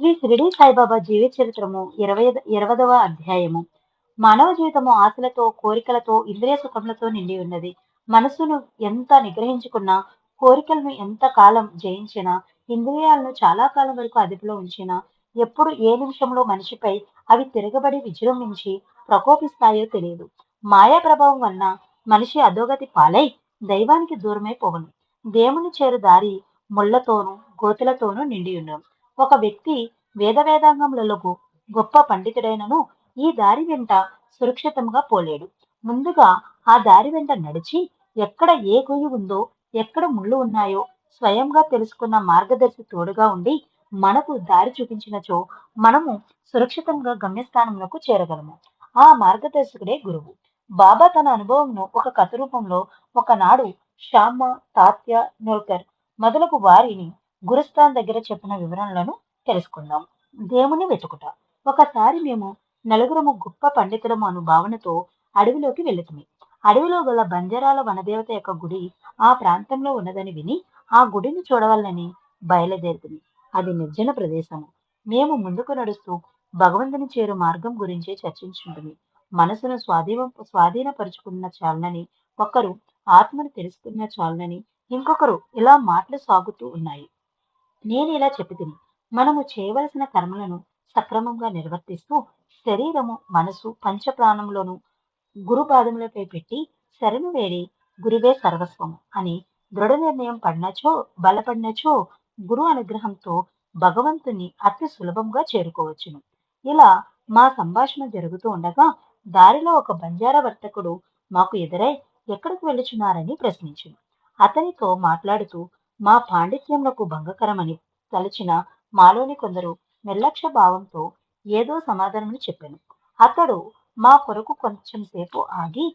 శ్రీ షిరిడి సాయిబాబా జీవిత చరిత్రము ఇరవై ఇరవదవ అధ్యాయము. మానవ జీవితము ఆశలతో కోరికలతో ఇంద్రియ సుఖములతో నిండి ఉన్నది. మనసును ఎంత నిగ్రహించుకున్నా కోరికలను ఎంత కాలం జయించినా ఇంద్రియాలను చాలా కాలం వరకు అదుపులో ఉంచినా ఎప్పుడు ఏ నిమిషంలో మనిషిపై అవి తిరగబడి విజృంభించి ప్రకోపిస్తాయో తెలియదు. మాయా ప్రభావం వలన మనిషి అధోగతి పాలై దైవానికి దూరమై పోవను. దేవుని చేరు దారి ముళ్ళతోనూ గోతులతోనూ నిండి ఉన్నాం. ఒక వ్యక్తి వేదవేదాంగములలో గొప్ప పండితుడైనను ఈ దారి వెంట సురక్షితంగా పోలేడు. ముందుగా ఆ దారి వెంట నడిచి ఎక్కడ ఏ గుయ్యి ఉందో ఎక్కడ ముళ్ళు ఉన్నాయో స్వయంగా తెలుసుకున్న మార్గదర్శి తోడుగా ఉండి మనకు దారి చూపించినచో మనము సురక్షితంగా గమ్యస్థానములకు చేరగలము. ఆ మార్గదర్శకుడే గురువు. బాబా తన అనుభవంను ఒక కథ రూపంలో ఒకనాడు శ్యామ తాత్య నోల్కర్ మొదలగు వారిని గురుస్థాన్ దగ్గర చెప్పిన వివరణలను తెలుసుకుందాం. దేవుని వెతుకుట. ఒకసారి మేము నలుగురము గొప్ప పండితులము అను భావనతో అడవిలోకి వెళుతుంది అడవిలో గల బంజరాల వనదేవత యొక్క గుడి ఆ ప్రాంతంలో ఉన్నదని విని ఆ గుడిని చూడవాలని బయలుదేరుతుంది అది నిర్జన ప్రదేశము. మేము ముందుకు నడుస్తూ భగవంతుని చేరు మార్గం గురించి చర్చించుంటుంది మనసును స్వాధీన స్వాధీనపరుచుకున్న చాలనని ఒకరు ఆత్మను తెలుసుకున్న చాలనని ఇంకొకరు ఇలా మాటలు సాగుతూ ఉన్నాయి. నేను ఇలా చెప్పి మనము చేయవలసిన కర్మలను సక్రమంగా నిర్వర్తిస్తూ శరీరము మనసు పంచప్రాణంలోను గురు పాదములపై పెట్టి శరణు వేడి గురువే సర్వస్వము అని దృఢ నిర్ణయం పడినచో బలపడినచో గురు అనుగ్రహంతో భగవంతుని అతి సులభంగా చేరుకోవచ్చును. ఇలా మా సంభాషణ జరుగుతూ ఉండగా దారిలో ఒక బంజారా వర్తకుడు మాకు ఎదురై ఎక్కడికి వెళ్ళుచున్నారని ప్రశ్నించింది అతనితో మాట్లాడుతూ మా పాండిత్యములకు భంగకరమని తలచిన మాలోని కొందరు నిర్లక్ష్య భావంతో ఏదో సమాధానమని చెప్పాను. అతడు మా కొరకు కొంచెం సేపు ఆగి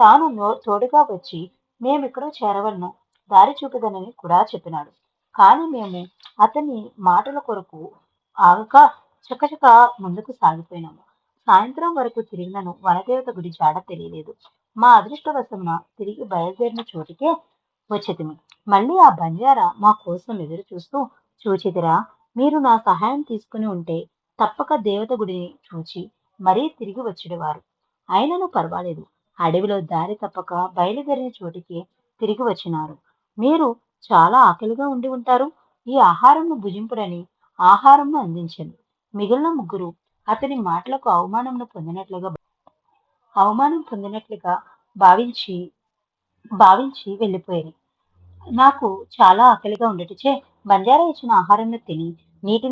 తాను తోడుగా వచ్చి మేమిక్కడో చేరవలను దారి చూపుదనని కూడా చెప్పినాడు. కానీ మేము అతని మాటల కొరకు ఆగక చకచక ముందుకు సాగిపోయినాము. సాయంత్రం వరకు తిరిగినను వనదేవత గుడి జాడ తెలియలేదు. మా అదృష్టవశమున తిరిగి బయలుదేరిన చోటికే వచ్చేదిమి మళ్ళీ ఆ బంజారా మా కోసం ఎదురు చూస్తూ చూచిదిరా మీరు నా సహాయం తీసుకుని ఉంటే తప్పక దేవత గుడిని చూచి మరీ తిరిగి వచ్చేవారు. అయినను పర్వాలేదు. అడవిలో దారి తప్పక బయలుదేరిన చోటికి తిరిగి వచ్చినారు. మీరు చాలా ఆకలిగా ఉండి ఉంటారు. ఈ ఆహారంను భుజింపుడని ఆహారంను అందించను. మిగిలిన ముగ్గురు అతని మాటలకు అవమానంను పొందినట్లుగా అవమానం పొందినట్లుగా భావించి భావించి వెళ్ళిపోయారు. నాకు చాలా ఆకలిగా ఉండటచే బంజారా ఇచ్చిన ఆహారంను తిని నీటి